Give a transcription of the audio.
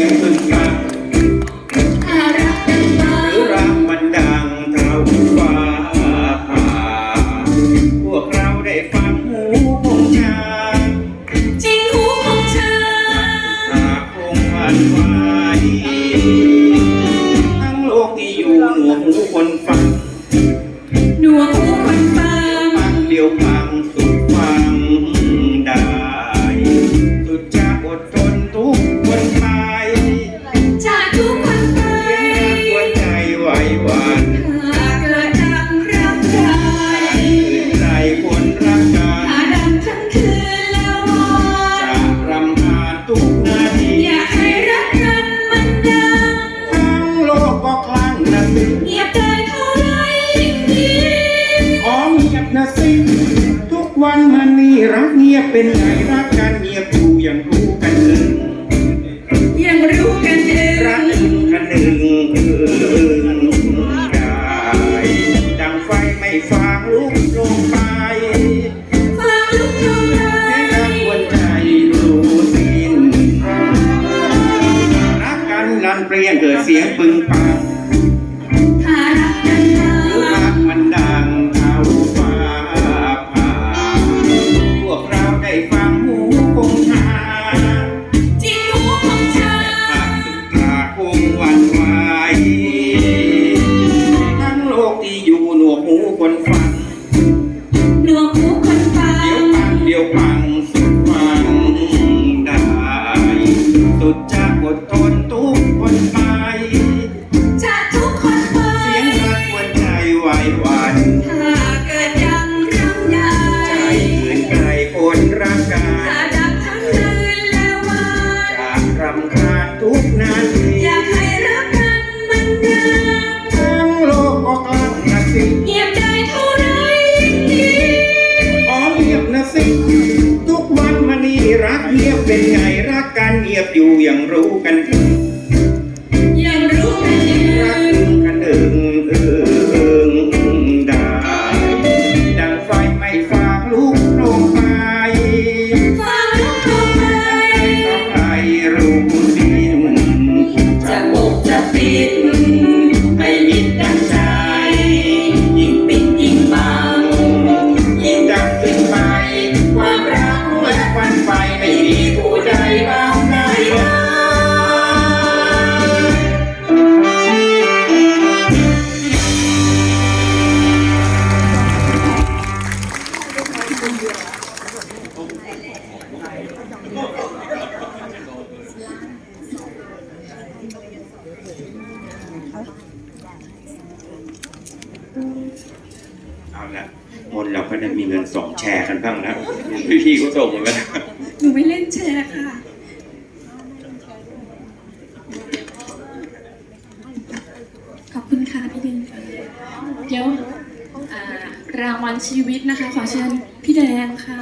สียงพึงฟังถ้ารักกันมาหรือรักมันดังเท่าฟ้าผ่าพวกเราได้ฟังหูคงชาจริงหูของเธอหากคงผ่านไหวทั้งโลกที่อยู่หนวกหูคนฟัง นะสิ ทุกวันมันนี่รักเงียบเป็นไงรักกันเงียบอยู่อย่างรู้ คนฟังหนวกหูคนฟัง เดี๋ยวฟังเดี๋ยวฟังสุดฟังได้ สุดจะอดทนทุกคนไปจากทุกคนไป เสียงรักหัวใจไหวหวั่ สิทุกวันมานี่รักเงียบเป็นไงรักกันเงียบอยู่อย่างรู้กันที เอาละมนต์เราก็ได้มีเงินส่งแชร์กันบ้างแล้วพี่ๆก็ส่งมาแล้ว หนูไม่เล่นแชร์ค่ะ ขอบคุณค่ะพี่ดินเดี๋ยวอ่ารางวัลชีวิตนะคะ ขอเชิญพี่แดงค่ะ